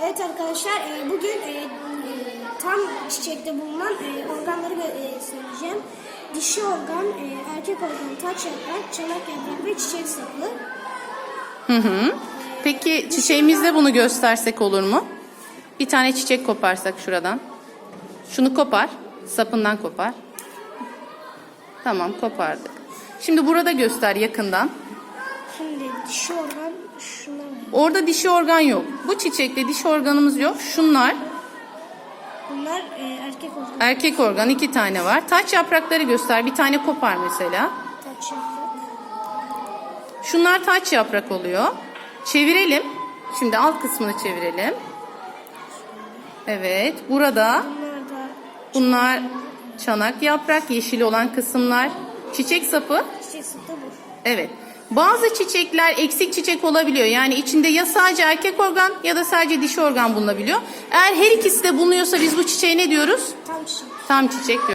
Evet arkadaşlar e, bugün e, e, tam çiçekte bulunan e, organları e, söyleyeceğim. Dişi organ, e, erkek organ, taç yaprak, çanak yaprak ve çiçek sapı. Hı hı. Peki çiçeğimizde bunu göstersek olur mu? Bir tane çiçek koparsak şuradan. Şunu kopar. Sapından kopar. Tamam kopardık. Şimdi burada göster yakından. Şimdi dişi organ şunlar. Orada dişi organ yok. Bu çiçekte dişi organımız yok. Şunlar Bunlar e, erkek organ, erkek organ iki tane var. Taç yaprakları göster. Bir tane kopar mesela. taç yaprak. Şunlar taç yaprak oluyor. Çevirelim. Şimdi alt kısmını çevirelim. Evet. Burada Bunlar da bunlar çanak yaprak, yeşil olan kısımlar. Çiçek sapı. çiçek sapı bu. Evet. Bazı çiçekler eksik çiçek olabiliyor. Yani içinde ya sadece erkek organ ya da sadece dişi organ bulunabiliyor. Eğer her ikisi de bulunuyorsa biz bu çiçeğe ne diyoruz? Tam çiçek. Tam çiçek diyoruz.